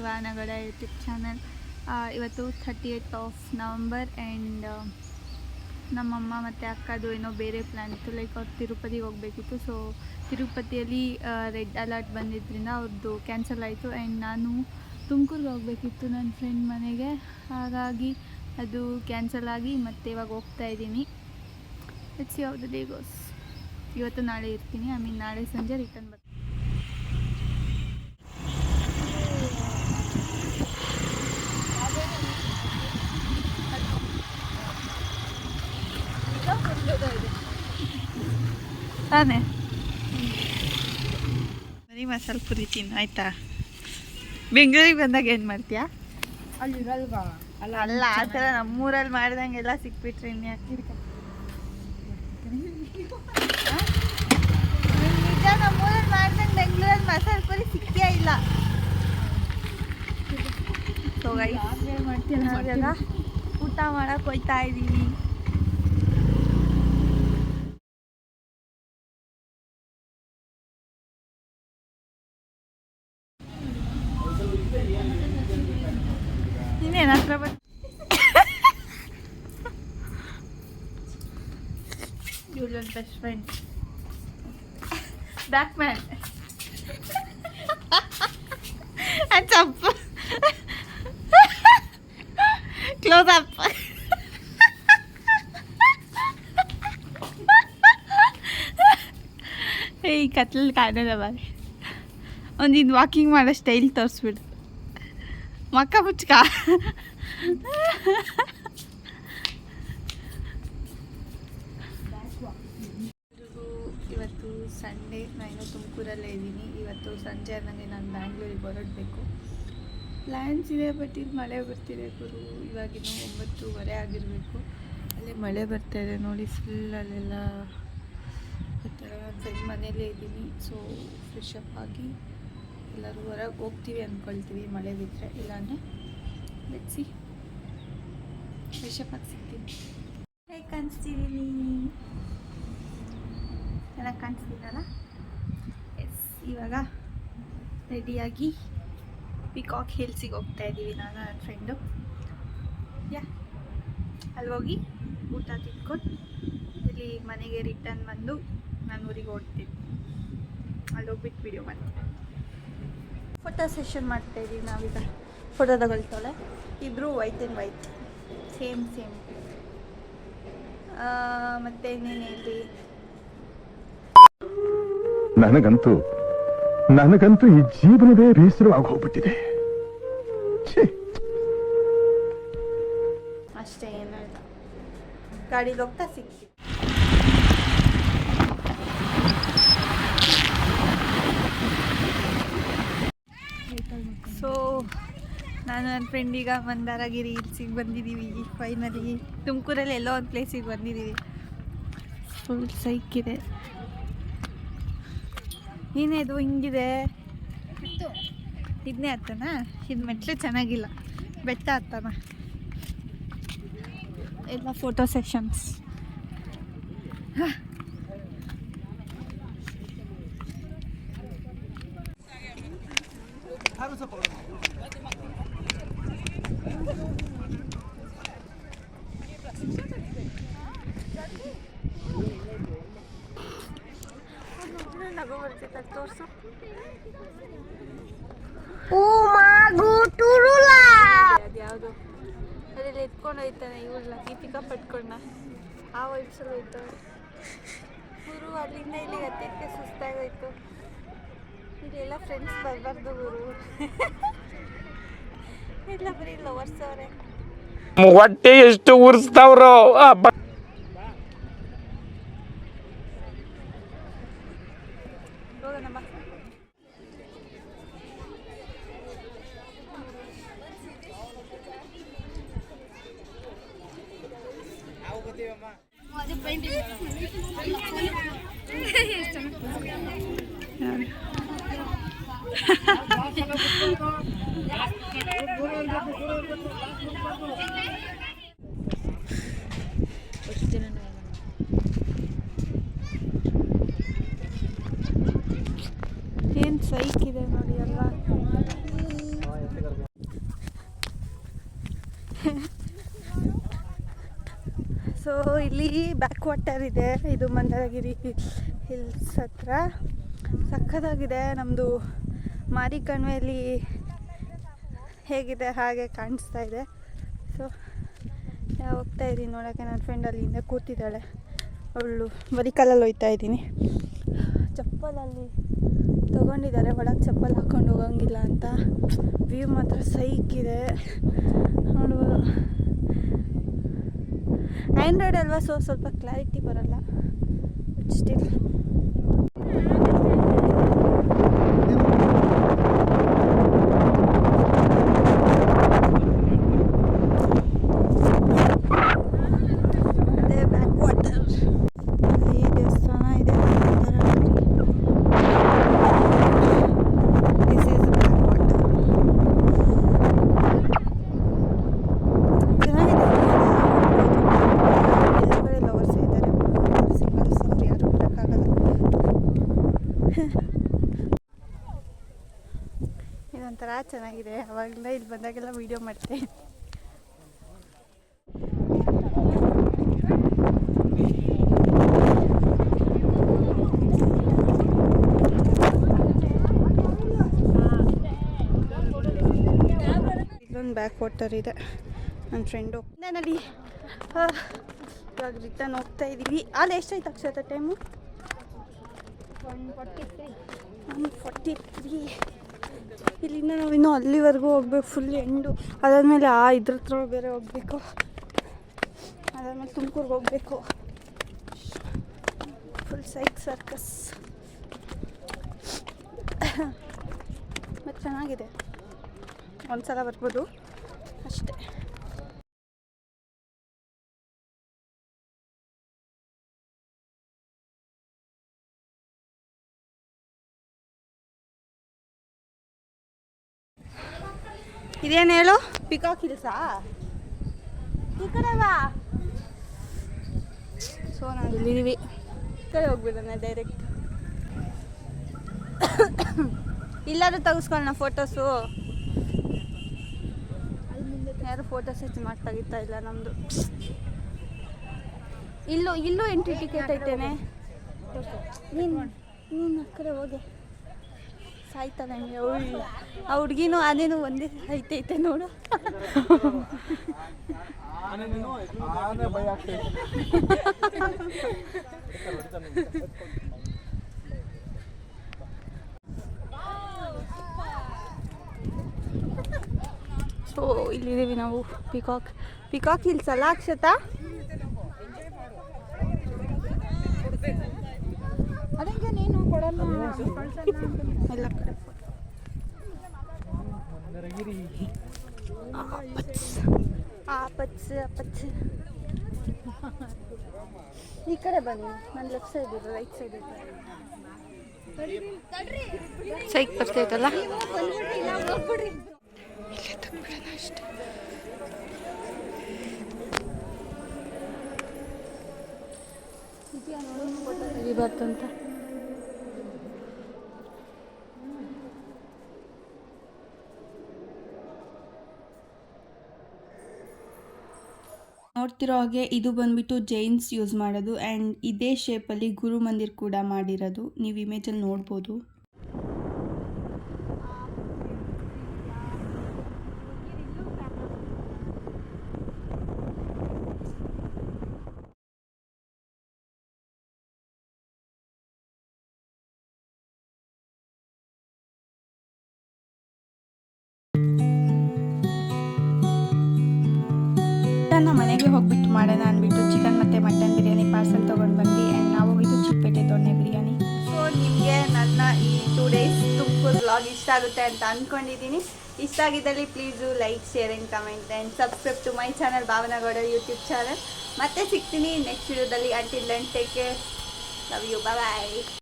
Shivanagada YouTube channel. ಇವತ್ತು thirty eight of November and ನಮ್ಮಮ್ಮ ಮತ್ತು ಅಕ್ಕದು ಏನೋ ಬೇರೆ ಪ್ಲ್ಯಾನ್ ಇತ್ತು. ಲೈಕ್ ಅವ್ರು ತಿರುಪತಿಗೆ ಹೋಗಬೇಕಿತ್ತು. ಸೊ ತಿರುಪತಿಯಲ್ಲಿ ರೆಡ್ ಅಲರ್ಟ್ ಬಂದಿದ್ದರಿಂದ ಅವ್ರದ್ದು ಕ್ಯಾನ್ಸಲ್ ಆಯಿತು. ಆ್ಯಂಡ್ ನಾನು ತುಮಕೂರಿಗೆ ಹೋಗಬೇಕಿತ್ತು ನನ್ನ ಫ್ರೆಂಡ್ ಮನೆಗೆ. ಹಾಗಾಗಿ ಅದು ಕ್ಯಾನ್ಸಲ್ ಆಗಿ ಮತ್ತೆ ಇವಾಗ ಹೋಗ್ತಾ ಇದ್ದೀನಿ. ಇಟ್ಸ್ ಯಾವುದು ಡೇ ಗೋಸ್ ಇವತ್ತು ನಾಳೆ ಇರ್ತೀನಿ. ಐ ಮೀನ್ ನಾಳೆ ಸಂಜೆ ರಿಟರ್ನ್ ಬರ್ತೀನಿ. ತಾನೇ. ಬರೀ ಮಸಾಲೆ ಪುರಿ ತಿನ್ನು ಆಯ್ತಾ? ಬೆಂಗಳೂರಿಗೆ ಬಂದಾಗ ಏನು ಮಾಡ್ತೀಯಾ? ಅಲ್ಲಿರಲ್ವಾ? ಅಲ್ಲ ಅಲ್ಲ ಆ ಥರ ನಮ್ಮೂರಲ್ಲಿ ಮಾಡ್ದಂಗೆಲ್ಲ ಸಿಕ್ಬಿಟ್ರೆ ಇನ್ಯಾಕೆ ನಿಜ ನಮ್ಮೂರಲ್ಲಿ ಮಾಡ್ದಂಗೆ ಬೆಂಗಳೂರಲ್ಲಿ ಮಸಾಲೆ ಪುರಿ ಸಿಕ್ಕೇ ಇಲ್ಲ? ಮಾಡ್ತೀನಿ ಊಟ ಮಾಡಕ್ಕೆ ಹೋಯ್ತಾ ಇದ್ದೀವಿ ನನ್ನ best friend back man up close up ಈ ಕತ್ಲಲ್ಲಿ ಕಾಣಲ್ಲ ಬಾರಿ ವಾಕಿಂಗ್ ಮಾಡೋ ಸ್ಟೈಲ್ ತೋರಿಸ್ಬಿಡು. ಮಕ್ಕ ಮುಚ್ಕ ಎಲ್ರಿಗೂ ಇವತ್ತು ಸಂಡೇ ನಾನು ತುಮಕೂರಲ್ಲೇ ಇದ್ದೀನಿ. ಇವತ್ತು ಸಂಜೆ ನನಗೆ ನಾನು ಬ್ಯಾಂಗ್ಳೂರಿಗೆ ಹೊರಡಬೇಕು. ಪ್ಲ್ಯಾನ್ಸ್ ಇದೆ ಬಟ್ ಇದು ಮಳೆ ಬರ್ತಿದೆ ಗುರು. ಇವಾಗಿನ್ನೂ ಒಂಬತ್ತುವರೆ ಆಗಿರಬೇಕು. ಅಲ್ಲಿ ಮಳೆ ಬರ್ತಾ ಇದೆ ನೋಡಿ ಫುಲ್ ಅಲ್ಲೆಲ್ಲ ಫ್ರೆಂಡ್ ಮನೇಲೇ ಇದ್ದೀನಿ. ಸೊ ಫ್ರೆಶ್ ಅಪ್ ಆಗಿ ಎಲ್ಲರೂ ಹೊರಗೆ ಹೋಗ್ತೀವಿ ಅಂದ್ಕೊಳ್ತೀವಿ ಮಳೆ ಬಿದ್ದರೆ ಇಲ್ಲಾಂದರೆ ಬೆಚ್ಚಿ ಫ್ರೆಶ್ ಅಪ್ ಆಗಿ ಸಿಗ್ತೀನಿ. ಹೇಗೆ ಚೆನ್ನಾಗಿ ಕಾಣಿಸ್ತಿದ್ದಲ್ಲ ಎಸ್ ಇವಾಗ ರೆಡಿಯಾಗಿ ಪಿಕಾಕ್ ಹಿಲ್ಸಿಗೆ ಹೋಗ್ತಾ ಇದ್ದೀವಿ ನಾನು ನನ್ನ ಫ್ರೆಂಡು ಯಾ ಅಲ್ಲಿ ಹೋಗಿ ಊಟ ತಿಂದ್ಕೊಂಡು ಇಲ್ಲಿ ಮನೆಗೆ ರಿಟರ್ನ್ ಬಂದು ನಾನು ಊರಿಗೆ ಓಡ್ತೀನಿ ಅಲ್ಲಿ ಹೋಗ್ಬಿಟ್ಟು ವಿಡಿಯೋ ಮಾಡ್ತೀನಿ. ಫೋಟೋ ಸೆಷನ್ ಮಾಡ್ತಾ ಇದ್ದೀವಿ ನಾವೀಗ. ಫೋಟೋ ತಗೊಳ್ತಾಳೆ ಇಬ್ಬರು white and white same same ಮತ್ತು ಇನ್ನೇನು ಹೇಳಿ ನನಗಂತೂ ನನಗಂತೂ ಈ ಜೀವನವೇ ಬೇಸರವಾಗಿ ಹೋಗ್ಬಿಟ್ಟಿದೆ. ಛೀ. ಅಷ್ಟೇ ಏನೂ ಗಾಡಿಲಿ ಗಾಡೀಲಿ ಹೋಗ್ತಾ ಸಿಕ್ಕಿ. ಸೊ ನಾನು ನನ್ನ ಫ್ರೆಂಡೀಗ ಮಂದಾರಗಿರಿ ಹಿಲ್ಸಿಗೆ ಬಂದಿದ್ದೀವಿ ಫೈನಲಿ ತುಮಕೂರಲ್ಲಿ ಎಲ್ಲೋ ಒಂದು ಪ್ಲೇಸಿಗೆ ಬಂದಿದ್ದೀವಿ ಫುಲ್ ಸೈಕಿದೆ ಏನಿದು ಹಿಂಗಿದೆ. ಇದನ್ನೇ ಹತ್ತನ ಇದು ಮೆಟ್ಲು ಚೆನ್ನಾಗಿಲ್ಲ. ಬೆಟ್ಟ ಹತ್ತನ ಎಲ್ಲ ಫೋಟೋ ಸೆಷನ್ಸ್ ತೋರಿಸು ಅದ್ಯಾವುದು? ಅದ್ರಲ್ಲಿ ಎತ್ಕೊಂಡು ಹೋಯ್ತಾನೆ ಇವಳನ್ನ ದೀಪಿಕಾ ಪಟ್ಕೊಂಡ ಆ ವಯಸ್ಸಲ್ಲಿ ಹೋಯ್ತಾವೆ ಗುರು ಅಲ್ಲಿಂದ ಇಲ್ಲಿಗೆ ಹತ್ತಕ್ಕೆ ಸುಸ್ತಾಗೋಯ್ತು ಇಲ್ಲೆಲ್ಲ ಫ್ರೆಂಡ್ಸ್ ಬರಬಾರ್ದು ಗುರು. ಇಲ್ಲ ಬರೀ ಲವರ್ಸ್ ಅವರೇ. ಹೊಟ್ಟೆ ಎಷ್ಟು ಉರ್ಸ್ತಾವ್ರೋ ಹೋಗೋಣ ಬಾ ಏನು ಸೈಕ್ ಇದೆ ನೋಡಿ ಅಲ್ವಾ ಸೊ ಇಲ್ಲಿ ಬ್ಯಾಕ್ ವಾಟರ್ ಇದೆ. ಇದು ಮಂದರಗಿರಿ ಹಿಲ್ಸ್ ಹತ್ರ. ಸಕ್ಕತ್ತಾಗಿದೆ ನಮ್ಮದು ಮಾರಿಕಣ್ವೆಯಲ್ಲಿ ಹೇಗಿದೆ, ಹಾಗೆ ಕಾಣಿಸ್ತಾ ಇದೆ. ಸೊ ಹೋಗ್ತಾ ಇದ್ದೀನಿ. ನೋಡೋಕ್ಕೆ ನನ್ನ ಫ್ರೆಂಡ್ ಅಲ್ಲಿಂದ ಕೂತಿದ್ದಾಳೆ. ಅವಳು ಬರೀ ಕಾಲಲ್ಲಿ ಹೋಗ್ತಾ ಇದ್ದೀನಿ. ಚಪ್ಪಲಲ್ಲಿ ತೊಗೊಂಡಿದ್ದಾರೆ, ಒಳಗೆ ಚಪ್ಪಲ್ ಹಾಕೊಂಡು ಹೋಗಂಗಿಲ್ಲ ಅಂತ. ವ್ಯೂ ಮಾತ್ರ ಸೈಕ್ ಇದೆ. ಆ್ಯಂಡ್ರಾಯ್ಡ್ ಅಲ್ವಾ? ಸೊ ಸ್ವಲ್ಪ ಕ್ಲಾರಿಟಿ ಬರಲ್ಲ. ಸ್ಟಿಲ್ ಅದೇ ಬ್ಯಾಕ್ ವಾಟರ್ ಅಲ್ಲಿ ದೇವಸ್ಥಾನ ಇದೆ ದಿಸ್ ಈಸ್ ಬ್ಯಾಕ್ ವಾಟರ್ ಚೆನ್ನಾಗಿದೆ ಎಲ್ಲ ಕಡೆ ಲವರ್ಸ್ ಇದ್ದಾರೆ ಸಿಂಗಲ್ಸ್ ಅವ್ರು ಯಾರು ಬರೋಕ್ಕಾಗಲ್ಲ ಇದೊಂಥರ ಚೆನ್ನಾಗಿದೆ ಅವಾಗಲಿಂದ ಬಂದಾಗೆಲ್ಲ ವೀಡಿಯೋ ಮಾಡ್ತೆ ಇಲ್ಲೊಂದು ಬ್ಯಾಕ್ ವಾಟರ್ ಇದೆ. ನನ್ನ ಫ್ರೆಂಡ್ನಲ್ಲಿ ಇವಾಗ ರಿಟರ್ನ್ ಹೋಗ್ತಾ ಇದ್ದೀವಿ ಅಲ್ಲಿ ಎಷ್ಟಾಯ್ತು Akshata time one forty three ಇಲ್ಲಿಂದ ನಾವು ಇನ್ನೂ ಅಲ್ಲಿವರೆಗೂ ಹೋಗ್ಬೇಕು ಫುಲ್ ಎಂಡು. ಅದಾದಮೇಲೆ ಆ ಇದ್ರ ಹತ್ರ ಬೇರೆ ಹೋಗ್ಬೇಕು. ಅದಾದಮೇಲೆ ತುಮಕೂರ್ಗೆ ಹೋಗ್ಬೇಕು. ಫುಲ್ ಸೈಕ್ ಸರ್ಕಸ್ ಮತ್ತು ಚೆನ್ನಾಗಿದೆ. ಒಂದು ಸಲ ಬರ್ಬೋದು. ಅಷ್ಟೇ. ಇದೇನು ಹೇಳು? ಪಿಕಾಕ್ ಹಿಲ್ಸಾ ಈ ಕಡೆ ಬಾ. ಸೊ ನಾವು ಇಲ್ಲಿದ್ದೀವಿ. ಈ ಕಡೆ ಹೋಗ್ಬಿಡೋಣ ಡೈರೆಕ್ಟ್ ಇಲ್ಲಾದ್ರೂ ತೆಗಿಸ್ಕೊಳ್ಳೋಣ ಫೋಟೋಸು ಯಾರು ಫೋಟೋಸ್ ಹೆಚ್ಚು ಮಾಡಿ ತೆಗಿತಾ ಇಲ್ಲ ನಮ್ಮದು ಇಲ್ಲೂ ಇಲ್ಲೂ ಎಂಟ್ರಿ ಟಿಕೆಟ್ ಐತೇನೆ. ನೀನು ನೀನು ಆ ಕಡೆ ಹೋಗಿ. ಸಾಯ್ತಾನೆ ಆ ಹುಡುಗಿನೂ ಅದೇನು ಒಂದೇ ಸಾಯ್ತೈತೆ ನೋಡು. ಸೊ, ಇಲ್ಲಿದ್ದೀವಿ ನಾವು ಪಿಕಾಕ್ ಪಿಕಾಕ್ ಇಲ್ಲಿ ಸಲ ಅಕ್ಷತಾ ಅದಕ್ಕೆ ನೀನು ಕೊಡಲ್ಲ ಎಲ್ಲ ಕಡೆ ಆಪತ್ಸ್ ಆಪತ್ಸ್ ಈ ಕಡೆ ಬನ್ನಿ ನನ್ನ ಲೆಫ್ಟ್ ಸೈಡ್ ಇದೆ ರೈಟ್ ಸೈಡ್ ಇದೆ. ಸೈಕ್ ಬರ್ತೈತಲ್ಲ ಬರ್ತಂತ ಅಷ್ಟೇ. ಇದೆಯಾ ನೋಡು ಫೋಟೋ ತೆಗಿಬಾರ್ದಂತ ನೋಡ್ತಿರೋ ಹಾಗೆ ಇದು ಬಂದ್ಬಿಟ್ಟು ಜೈನ್ಸ್ ಯೂಸ್ ಮಾಡೋದು ಆ್ಯಂಡ್ ಇದೇ ಶೇಪಲ್ಲಿ ಗುರು ಮಂದಿರ್ ಕೂಡ ಮಾಡಿರೋದು. ನೀವು ಇಮೇಜಲ್ಲಿ ನೋಡ್ಬೋದು. ನಮ್ಮ ಮನೆಗೆ ಹೋಗ್ಬಿಟ್ಟು ಮಾಡೋಣ ಅಂದ್ಬಿಟ್ಟು ಚಿಕನ್ ಮತ್ತು ಮಟನ್ ಬಿರಿಯಾನಿ ಪಾರ್ಸಲ್ ತೊಗೊಂಡು ಬಂದು ಆ್ಯಂಡ್ ನಾವು ಹೋಗಿದ್ದು ಚಿಕ್ಕಪೇಟೆ ದೊಣ್ಣೆ ಬಿರಿಯಾನಿ. ಸೊ ನಿಮಗೆ ನನ್ನ ಈ ಟೂ ಡೇಸ್ ತುಮಕೂರು ಬ್ಲಾಗ್ ಇಷ್ಟ ಆಗುತ್ತೆ ಅಂತ ಅಂದ್ಕೊಂಡಿದ್ದೀನಿ ಇಷ್ಟ ಆಗಿದ್ದಲ್ಲಿ please like share and comment and subscribe to my channel Bhavanagowda YouTube channel ಮತ್ತೆ ಸಿಗ್ತೀನಿ ನೆಕ್ಸ್ಟ್ ವಿಡಿಯೋದಲ್ಲಿ until then take care love you bye